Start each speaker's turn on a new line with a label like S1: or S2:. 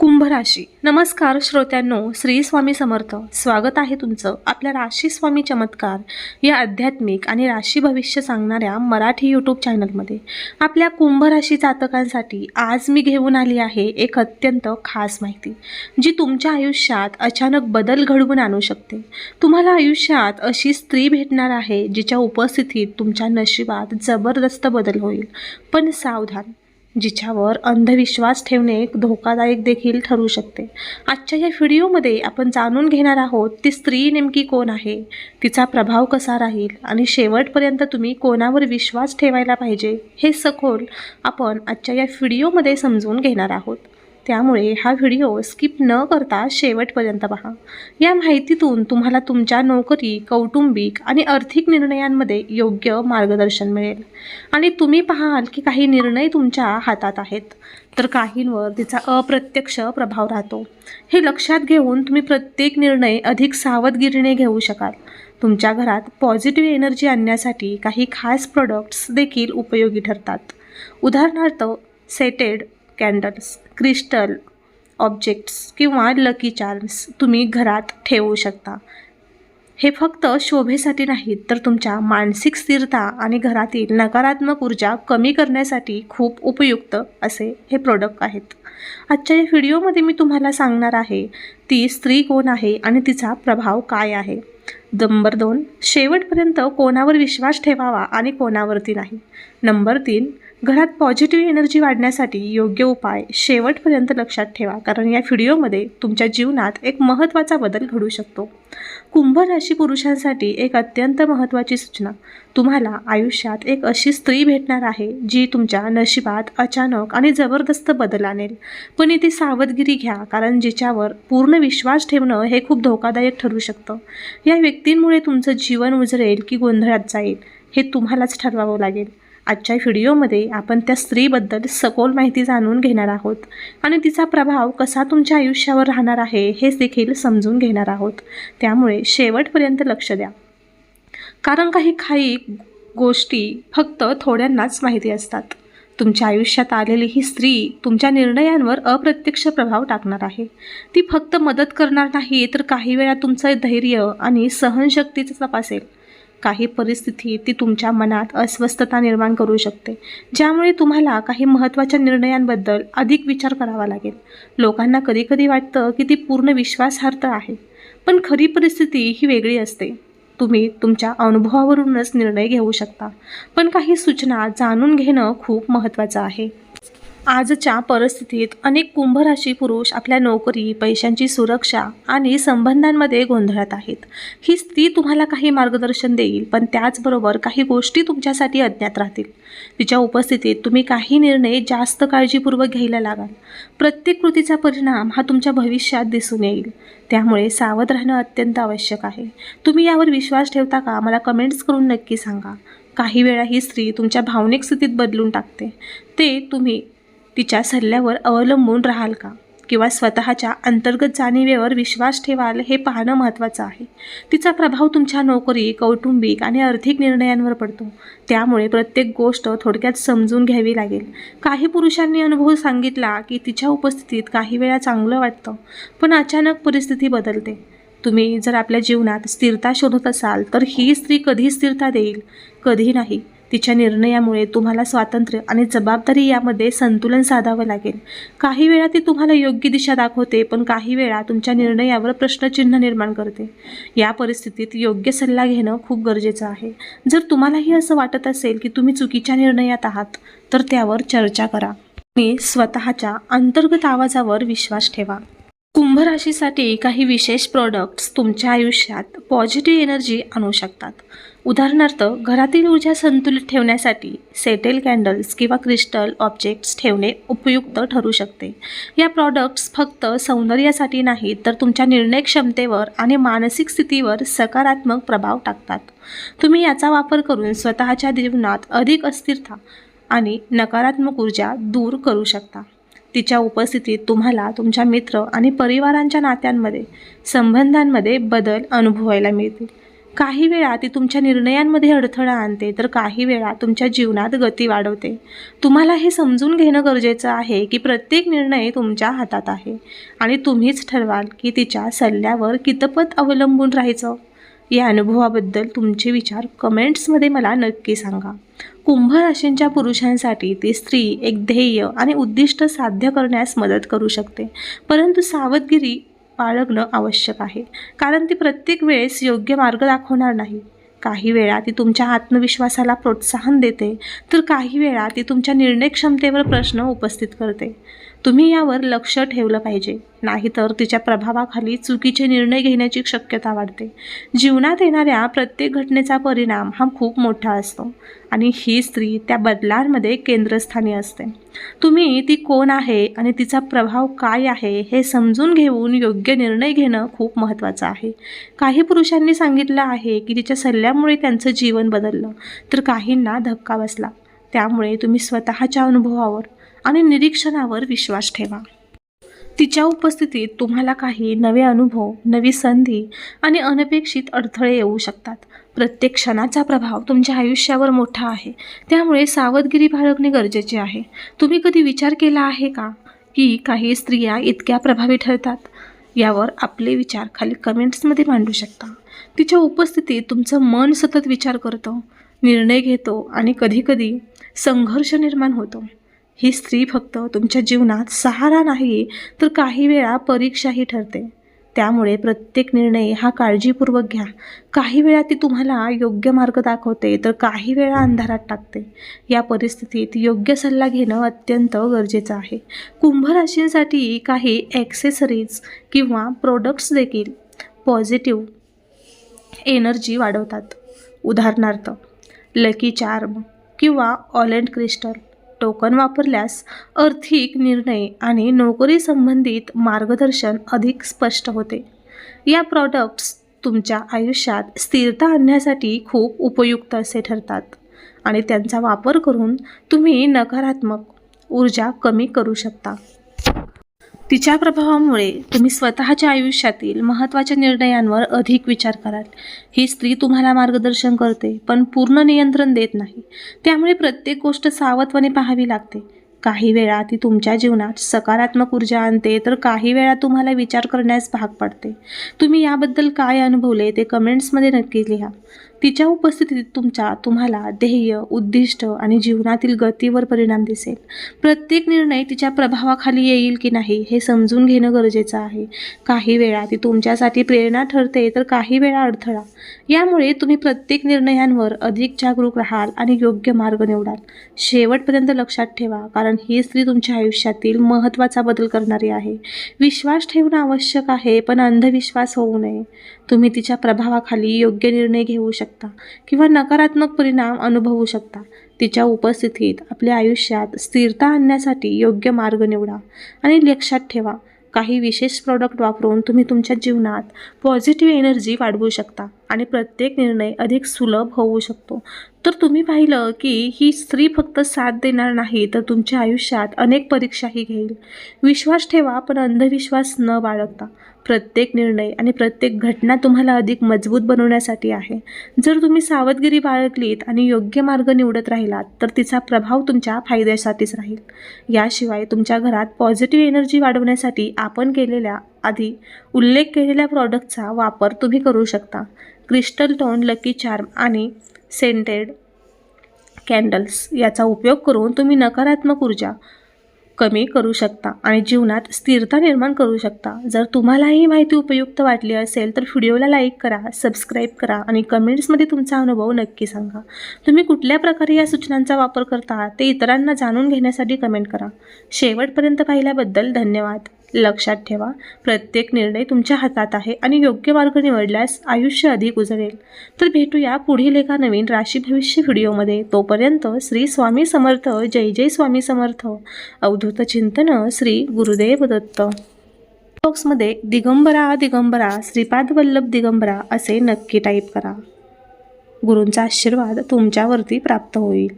S1: कुंभ राशी. नमस्कार श्रोत्यांनो श्री स्वामी समर्थ. स्वागत आहे तुमचं आपल्या राशी स्वामी चमत्कार या आध्यात्मिक आणि राशी भविष्य सांगणाऱ्या मराठी यूट्यूब चॅनलमध्ये आपल्या कुंभ राशी जातकांसाठी आज मी घेऊन आली आहे एक अत्यंत खास माहिती जी तुमच्या आयुष्यात अचानक बदल घडवून आणू शकते. तुम्हाला आयुष्यात अशी स्त्री भेटणार आहे जिच्या उपस्थितीत तुमच्या नशिबात जबरदस्त बदल होईल. पण सावधान जिच्यावर अंधविश्वास ठेवणे धोकादायक देखील ठरू शकते. आजच्या या व्हिडिओमध्ये आपण जाणून घेणार आहोत ती स्त्री नेमकी कोण आहे? तिचा प्रभाव कसा राहील? आणि शेवटपर्यंत तुम्ही कोणावर विश्वास ठेवायला पाहिजे? हे सखोल आपण आजच्या या व्हिडिओमध्ये समजून घेणार आहोत. त्यामुळे हा व्हिडिओ स्किप न करता शेवटपर्यंत पहा. या माहितीतून तुम्हाला तुमच्या नोकरी कौटुंबिक आणि आर्थिक निर्णयांमध्ये योग्य मार्गदर्शन मिळेल. आणि तुम्ही पाहाल की काही निर्णय तुमच्या हातात आहेत. तर काहींवर तिचा अप्रत्यक्ष प्रभाव राहतो. हे लक्षात घेऊन तुम्ही प्रत्येक निर्णय अधिक सावधगिरीने घेऊ शकाल. तुमच्या घरात पॉझिटिव्ह एनर्जी आणण्यासाठी काही खास प्रोडक्ट्स देखील उपयोगी ठरतात. उदाहरणार्थ सेटेड कॅन्डल्स क्रिस्टल ऑब्जेक्ट्स किंवा लकी चार्म्स तुम्ही घरात ठेवू शकता. हे फक्त शोभेसाठी नाहीत तर तुमच्या मानसिक स्थिरता आणि घरातील नकारात्मक ऊर्जा कमी करण्यासाठी खूप उपयुक्त असे हे प्रोडक्ट आहेत. आजच्या या व्हिडिओमध्ये मी तुम्हाला सांगणार आहे ती स्त्री कोण आहे आणि तिचा प्रभाव काय आहे. नंबर दोन शेवटपर्यंत कोणावर विश्वास ठेवावा आणि कोणावरती नाही. नंबर तीन घरात पॉझिटिव्ह एनर्जी वाढण्यासाठी योग्य उपाय शेवटपर्यंत लक्षात ठेवा. कारण या व्हिडिओमध्ये तुमच्या जीवनात एक महत्त्वाचा बदल घडू शकतो. कुंभ राशी पुरुषांसाठी एक अत्यंत महत्त्वाची सूचना. तुम्हाला आयुष्यात एक अशी स्त्री भेटणार आहे जी तुमच्या नशिबात अचानक आणि जबरदस्त बदल आणेल. पण इथे सावधगिरी घ्या कारण जिच्यावर पूर्ण विश्वास ठेवणं हे खूप धोकादायक ठरू शकतं. या व्यक्तींमुळे तुमचं जीवन उजरेल की गोंधळात जाईल हे तुम्हालाच ठरवावं लागेल. आजच्या व्हिडिओमध्ये आपण त्या स्त्रीबद्दल सखोल माहिती जाणून घेणार आहोत. आणि तिचा प्रभाव कसा तुमच्या आयुष्यावर राहणार आहे हेच देखील समजून घेणार आहोत. त्यामुळे शेवटपर्यंत लक्ष द्या. कारण काही खाई गोष्टी फक्त थोड्यांनाच माहिती असतात. तुमच्या आयुष्यात आलेली ही स्त्री तुमच्या निर्णयांवर अप्रत्यक्ष प्रभाव टाकणार आहे. ती फक्त मदत करणार नाही तर काही वेळा तुमचं धैर्य आणि सहनशक्तीचं तपासेल. काही परिस्थिती ती तुमच्या मनात अस्वस्थता निर्माण करू शकते. ज्यामुळे तुम्हाला काही महत्त्वाच्या निर्णयांबद्दल अधिक विचार करावा लागेल. लोकांना कधीकधी वाटतं की ती पूर्ण विश्वासार्थ आहे. पण खरी परिस्थिती ही वेगळी असते. तुम्ही तुमच्या अनुभवावरूनच निर्णय घेऊ शकता. पण काही सूचना जाणून घेणं खूप महत्त्वाचं आहे. आजच्या परिस्थितीत अनेक कुंभराशी पुरुष आपल्या नोकरी पैशांची सुरक्षा आणि संबंधांमध्ये गोंधळात आहेत. ही स्त्री तुम्हाला काही मार्गदर्शन देईल पण त्याचबरोबर काही गोष्टी तुमच्यासाठी अज्ञात राहतील. तिच्या उपस्थितीत तुम्ही काही निर्णय जास्त काळजीपूर्वक घ्यायला लागाल. प्रत्येक कृतीचा परिणाम हा तुमच्या भविष्यात दिसून येईल. त्यामुळे सावध राहणं अत्यंत आवश्यक आहे. तुम्ही यावर विश्वास ठेवता का? मला कमेंट्स करून नक्की सांगा. काही वेळा ही स्त्री तुमच्या भावनिक स्थितीत बदलून टाकते. ते तुम्ही तिच्या सल्ल्यावर अवलंबून राहाल का? किंवा स्वतःच्या अंतर्गत जाणीवेवर विश्वास ठेवाल हे पाहणं महत्त्वाचं आहे. तिचा प्रभाव तुमच्या नोकरी कौटुंबिक आणि आर्थिक निर्णयांवर पडतो. त्यामुळे प्रत्येक गोष्ट थोडक्यात समजून घ्यावी लागेल. काही पुरुषांनी अनुभव सांगितला की तिच्या उपस्थितीत काही वेळा चांगलं वाटतं पण अचानक परिस्थिती बदलते. तुम्ही जर आपल्या जीवनात स्थिरता शोधत असाल तर ही स्त्री कधी स्थिरता देईल? कधी नाही. तिच्या निर्णयामुळे तुम्हाला स्वातंत्र्य आणि जबाबदारी यामध्ये संतुलन साधावं लागेल. काही वेळा ती तुम्हाला योग्य दिशा दाखवते पण काही वेळा तुमच्या निर्णयावर प्रश्नचिन्ह निर्माण करते. या परिस्थितीत योग्य सल्ला घेणं खूप गरजेचं आहे. जर तुम्हालाही असं वाटत असेल की तुम्ही चुकीच्या निर्णयात आहात तर त्यावर चर्चा करा. आणि स्वतःच्या अंतर्गत आवाजावर विश्वास ठेवा. कुंभ राशीसाठी काही विशेष प्रॉडक्ट्स तुमच्या आयुष्यात पॉझिटिव्ह एनर्जी आणू शकतात. उदाहरणार्थ घरातील ऊर्जा संतुलित ठेवण्यासाठी सेटेल कॅन्डल्स किंवा क्रिस्टल ऑब्जेक्ट्स ठेवणे उपयुक्त ठरू शकते. या प्रॉडक्ट्स फक्त सौंदर्यासाठी नाहीत तर तुमच्या निर्णय क्षमतेवर आणि मानसिक स्थितीवर सकारात्मक प्रभाव टाकतात. तुम्ही याचा वापर करून स्वतःच्या जीवनात अधिक अस्थिरता आणि नकारात्मक ऊर्जा दूर करू शकता. तिच्या उपस्थितीत तुम्हाला तुमच्या मित्र आणि परिवारांच्या नात्यांमध्ये संबंधांमध्ये बदल अनुभवायला मिळतील. काही वेळा ती तुमच्या निर्णयांमध्ये अडथळा आणते तर काही वेळा तुमच्या जीवनात गती वाढवते. तुम्हाला हे समजून घेणं गरजेचं आहे की प्रत्येक निर्णय तुमच्या हातात आहे आणि तुम्हीच ठरवाल की तिच्या सल्ल्यावर कितपत अवलंबून राहायचं. या अनुभवाबद्दल तुमचे विचार कमेंट्समध्ये मला नक्की सांगा. कुंभ राशींच्या पुरुषांसाठी ती स्त्री एक ध्येय आणि उद्दिष्ट साध्य करण्यास मदत करू शकते. परंतु सावधगिरी बाळगणं आवश्यक आहे कारण ती प्रत्येक वेळेस योग्य मार्ग दाखवणार नाही. काही वेळा ती तुमच्या आत्मविश्वासाला प्रोत्साहन देते तर काही वेळा ती तुमच्या निर्णय क्षमतेवर प्रश्न उपस्थित करते. तुम्ही यावर लक्ष ठेवलं पाहिजे. नाहीतर तिच्या प्रभावाखाली चुकीचे निर्णय घेण्याची शक्यता वाढते. जीवनात येणाऱ्या प्रत्येक घटनेचा परिणाम हा खूप मोठा असतो. आणि ही स्त्री त्या बदलांमध्ये केंद्रस्थानी असते. तुम्ही ती कोण आहे आणि तिचा प्रभाव काय आहे हे समजून घेऊन योग्य निर्णय घेणं खूप महत्त्वाचं आहे. काही पुरुषांनी सांगितलं आहे की तिच्या सल्ल्यामुळे त्यांचं जीवन बदललं तर काहींना धक्का बसला. त्यामुळे तुम्ही स्वतःच्या अनुभवावर आणि निरीक्षणावर विश्वास ठेवा. तिच्या उपस्थितीत तुम्हाला काही नवे अनुभव नवी संधी आणि अनपेक्षित अडथळे येऊ शकतात. प्रत्येक क्षणाचा प्रभाव तुमच्या आयुष्यावर मोठा आहे. त्यामुळे सावधगिरी बाळगणे गरजेचे आहे. तुम्ही कधी विचार केला आहे का की काही स्त्रिया इतक्या प्रभावी ठरतात? यावर आपले विचार खाली कमेंट्समध्ये मांडू शकता. तिच्या उपस्थितीत तुमचं मन सतत विचार करतं निर्णय घेतो आणि कधीकधी संघर्ष निर्माण होतो. ही स्त्री फक्त तुमच्या जीवनात सहारा नाही तर काही वेळा परीक्षाही ठरते. त्यामुळे प्रत्येक निर्णय हा काळजीपूर्वक घ्या. काही वेळा ती तुम्हाला योग्य मार्ग दाखवते तर काही वेळा अंधारात टाकते. या परिस्थितीत योग्य सल्ला घेणं अत्यंत गरजेचं आहे. कुंभ राशींसाठी काही ॲक्सेसरीज किंवा प्रोडक्ट्स देखील पॉझिटिव्ह एनर्जी वाढवतात. उदाहरणार्थ लकी चार्म किंवा ऑलेंड क्रिस्टल टोकन वापरल्यास आर्थिक निर्णय आणि नोकरी संबंधित मार्गदर्शन अधिक स्पष्ट होते. या प्रॉडक्ट्स तुमच्या आयुष्यात स्थिरता आणण्यासाठी खूप उपयुक्त असे ठरतात आणि त्यांचा वापर करून तुम्ही नकारात्मक ऊर्जा कमी करू शकता. तिच्या प्रभावामुळे तुम्ही स्वतःच्या आयुष्यातील महत्त्वाच्या निर्णयांवर अधिक विचार कराल. ही स्त्री तुम्हाला मार्गदर्शन करते पण पूर्ण नियंत्रण देत नाही. त्यामुळे प्रत्येक गोष्ट सावधपणे पाहावी लागते. काही वेळा ती तुमच्या जीवनात सकारात्मक ऊर्जा आणते तर काही वेळा तुम्हाला विचार करण्यास भाग पडते. तुम्ही याबद्दल काय अनुभवले ते कमेंट्समध्ये नक्की लिहा. तिच्या उपस्थितीत तुमच्या तुम्हाला ध्येय उद्दिष्ट आणि जीवनातील गतीवर परिणाम दिसेल. प्रत्येक निर्णय तिच्या प्रभावाखाली येईल की नाही हे समजून घेणं गरजेचं आहे. काही वेळा ती तुमच्यासाठी प्रेरणा ठरते तर काही वेळा अडथळा. यामुळे तुम्ही प्रत्येक निर्णयांवर अधिक जागरूक राहाल आणि योग्य मार्ग निवडाल. शेवटपर्यंत लक्षात ठेवा कारण ही स्त्री तुमच्या आयुष्यातील महत्त्वाचा बदल करणारी आहे. विश्वास ठेवणं आवश्यक आहे पण अंधविश्वास होऊ नये. तुम्ही तिच्या प्रभावाखाली योग्य निर्णय घेऊ शकता किंवा नकारात्मक परिणाम अनुभवू शकता. तिच्या उपस्थितीत आपल्या आयुष्यात स्थिरता आणण्यासाठी योग्य मार्ग निवडा आणि लक्षात ठेवा काही विशेष प्रॉडक्ट वापरून तुम्ही तुमच्या जीवनात पॉझिटिव्ह एनर्जी वाढवू शकता आणि प्रत्येक निर्णय अधिक सुलभ होऊ शकतो. तर तुम्ही पाहिलं की ही स्त्री फक्त साथ देणार नाही तर तुमच्या आयुष्यात अनेक परीक्षाही घेईल. विश्वास ठेवा पण अंधविश्वास न बाळगता. प्रत्येक निर्णय आणि प्रत्येक घटना तुम्हाला अधिक मजबूत बनवण्यासाठी आहे. जर तुम्ही सावधगिरी बाळगलीत आणि योग्य मार्ग निवडत राहिलात तर तिचा प्रभाव तुमच्या फायद्यासाठीच राहील. याशिवाय तुमच्या घरात पॉझिटिव्ह एनर्जी वाढवण्यासाठी आपण केलेल्या आधी उल्लेख केलेल्या प्रॉडक्टचा वापर तुम्ही करू शकता. क्रिस्टल टोन लकी चार्म आणि सेंटेड कॅन्डल्स याचा उपयोग करून तुम्ही नकारात्मक ऊर्जा कमी करू शकता आणि जीवनात स्थिरता निर्माण करू शकता. जर तुम्हाला ही माहिती उपयुक्त वाटली असेल तर व्हिडिओला लाईक करा सबस्क्राईब करा आणि कमेंट्समध्ये तुमचा अनुभव नक्की सांगा. तुम्ही कुठल्या प्रकारे या सूचनांचा वापर करता ते इतरांना जाणून घेण्यासाठी कमेंट करा. शेवटपर्यंत पाहिल्याबद्दल धन्यवाद. लक्षात ठेवा. प्रत्येक निर्णय तुमच्या हातात आहे आणि योग्य मार्ग निवडल्यास आयुष्य अधिक उजळेल. तर भेटूया पुढील एका नवीन राशी भविष्य व्हिडिओमध्ये. तोपर्यंत श्री स्वामी समर्थ जय जय स्वामी समर्थ. अवधूत चिंतन श्री गुरुदेव दत्त. बॉक्समध्ये दिगंबरा दिगंबरा श्रीपाद वल्लभ दिगंबरा असे नक्की टाईप करा. गुरूंचा आशीर्वाद तुमच्यावरती प्राप्त होईल.